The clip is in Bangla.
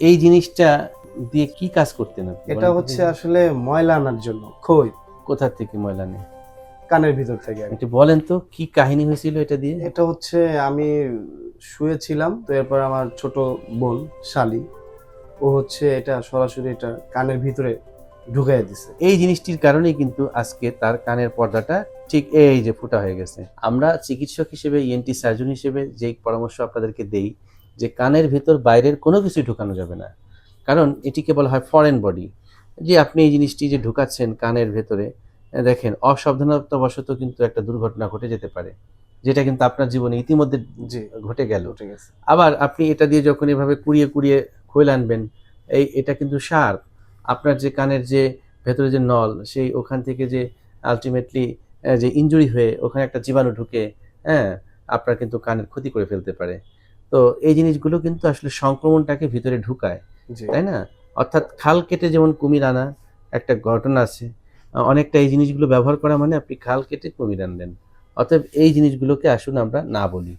এই জিনিসটা দিয়ে কি কাজ করতেন আপনি? এটা হচ্ছে আসলে ময়লা আনার জন্য খই। কোথা থেকে ময়লা নেই কানের ভিতর থেকে একটু বলেন তো কি কাহিনী হয়েছিল এটা দিয়ে? এটা হচ্ছে আমি শুয়েছিলাম তো এরপর আমার ছোট বোন শালি ও হচ্ছে এটা সরাসরি এটা কানের ভিতরে ঢুকাই দিছে। এই জিনিসটির কারণেই কিন্তু আজকে তার কানের পর্দাটা ঠিক এই যে ফুটা হয়ে গেছে। আমরা চিকিৎসক হিসেবে ইএনটি সার্জন হিসেবে যে পরামর্শ আপনাদেরকে দেই যে কানের ভেতর বাইরের কোনো কিছুই ঢুকানো যাবে না। কারণ এটিকে বলা হয় ফরেন বডি যে আপনি এই জিনিসটি যে ঢুকাচ্ছেন কানের ভেতরে দেখেন অসাবধানতাবশত কিন্তু একটা দুর্ঘটনা ঘটে যেতে পারে। যেটা কিন্তু আপনার জীবনে ইতিমধ্যে ঘটে গেল। আবার আপনি এটা দিয়ে যখন এভাবে কুড়িয়ে কুড়িয়ে খোল আনবেন এই এটা কিন্তু সার আপনার যে কানের যে ভেতরে যে নল সেই ওখান থেকে যে আলটিমেটলি যে ইনজুরি হয়ে ওখানে একটা জীবাণু ঢুকে হ্যাঁ আপনার কিন্তু কানের ক্ষতি করে ফেলতে পারে। তো এই জিনিসগুলো কিন্তু আসলে সংক্রমণটাকে ভিতরে ঢুকায় তাই না? অর্থাৎ খাল কেটে যেমন কুমির আনা একটা ঘটনা আছে অনেকটা এই জিনিসগুলো ব্যবহার করা মানে আপনি খাল কেটে কুমির আনলেন। অতএব এই জিনিসগুলোকে আসুন আমরা না বলি।